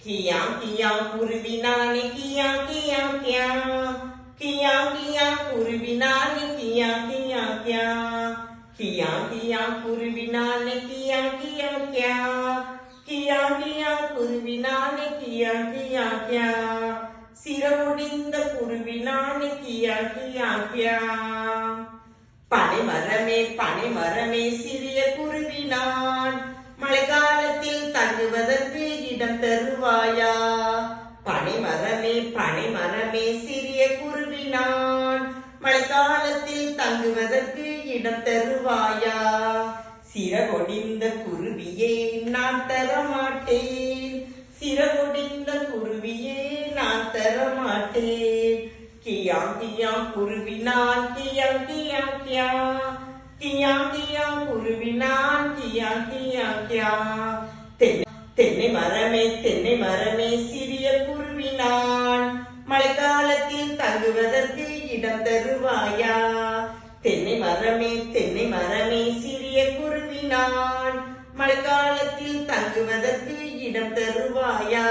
கியா கியா குருவி நானே கியா கியா கியா கியா கியா குருவி நானே கியா கியா கியா கியா கியா குருவி நானே கியா கியா கியா கியா கியா குருவி நானே கியா கியா கியா சிரமுடிந்த குருவி நானே கியா கியா கியா பனைமரமே பனைமரமே சிறிய குருவி நான் மழைக்காலத்தில் தங்குவதற்கு இடம் தரும் தருவாயா பனைமரமே பனைமரமே சிறிய குருவி நான் மழைக்காலத்தில் தங்குவதற்கு இடம் தருவாயா. சிறகொடிந்த குருவியே நான் தரமாட்டேன். சிறகொடிந்த குருவியே நான் தரமாட்டேன். கியா கியா குருவி நான் கியா கியா. கியா கியா கியா குருவி நான் கியா. கியா கியா தென்னை மரமே தென்னை மரமே சிறிய குருவி நான் மழைக்காலத்தில் தங்குவதற்கு இடம் தருவாயா? தென்னை மரமே தென்னை மரமே சிறிய குருவி நான் மழைக்காலத்தில் தங்குவதற்கு இடம் தருவாயா?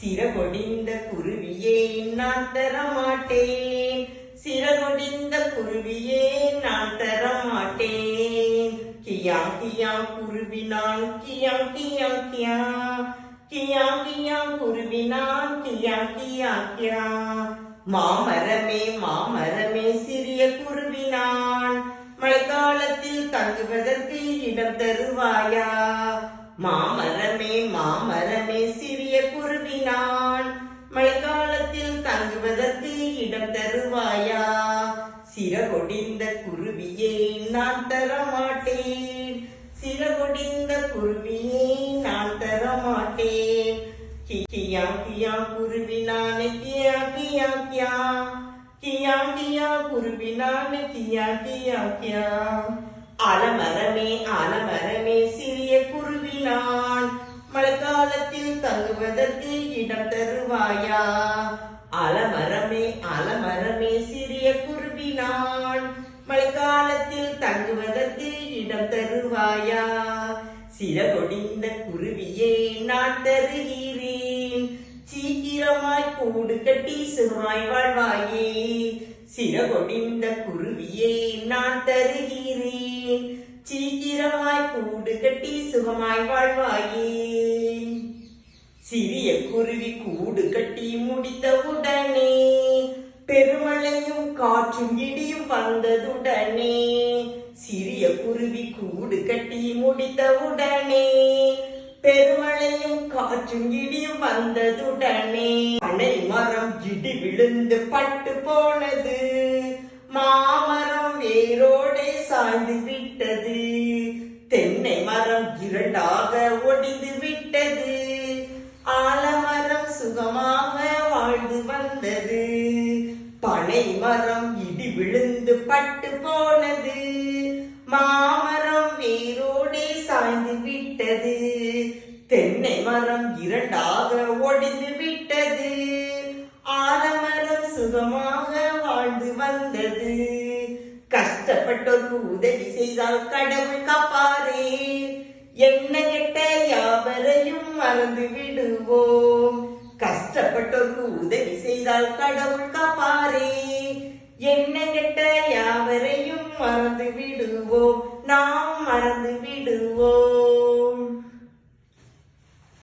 சிறகொடிந்த குருவியே நான் தரமாட்டேன். சிறகொடிந்த குருவியே நான் தரமாட்டேன். கியாம் கியாம் குருவி நான் கியா கியா. கியா கியா கியா குருவி கியா கியா. கியா மாமரமே மாமரமே சிறிய குருவினான் மழைக்காலத்தில் தங்குவதற்கு இடம் தருவாயா? மாமரமே மாமரமே சிறிய குருவினான் மழைக்காலத்தில் தங்குவதற்கு இடம் தருவாயா? சிறகொடிந்த குருவியே நான் தரமாட்டேன். சிறகொடிந்த குருவியை நான் தர மாட்டேன் கியா கியா குருவி நானே கியா கியா கியா. கியா கியா குருவி நானே கியா கியா கியா. ஆலமரமே ஆலமரமே சிறிய குருவி நான். மழைக்காலத்தில் தங்குவதற்கு இடம் தருவாயா? அலமரமே அலமரமே சிறிய குருவி நான். மழைக்காலத்தில் தங்குவதற்கு இடம் தரு தருவாயா சிறகொடிந்த குருவியே நான் தருகிறேன். சீக்கிரமாய் கூடு கட்டி சுகமாய் வாழ்வாயே. சிறகொடிந்த குருவியே நான் தருகிறேன். சீக்கிரமாய் கூடு கட்டி சுகமாய் வாழ்வாயே. சிறிய குருவி கூடு கட்டி முடித்தவுடனே பெருமழையும் காற்றும் இடியும் வந்ததுடனே சிறிய குருவி கூடு கட்டி முடித்தவுடனே பெருமழையும் காற்றும் இடியும் வந்ததுடனே பனை மரம் இடி விழுந்து பட்டு போனது. மாமரம் வேரோடே சாய்ந்து விட்டது. தென்னை மரம் இரண்டாக ஒடிந்து விட்டது. ஆலமரம் சுகமாக வாழ்ந்து வந்தது. பனை மரம் இடி விழுந்து பட்டு போனது. மாமரம் வேரோடே சாய்ந்து விட்டது. தென்னை மரம் இரண்டாக ஒடிந்து விட்டது. ஆலமரம் சுகமாக வாழ்ந்து வந்தது. கஷ்டப்பட்டோருக்கு உதவி செய்தால் கடவுள் காப்பாரே. என்ன கெட்ட யாவரையும் மறந்து விடுவோம். கஷ்டப்பட்டோருக்கு உதவி செய்தால் கடவுள் காப்பாரே. என்ன கெட்ட யாவரையும் மறந்து விடுவோம் நாம் மறந்து விடுவோம்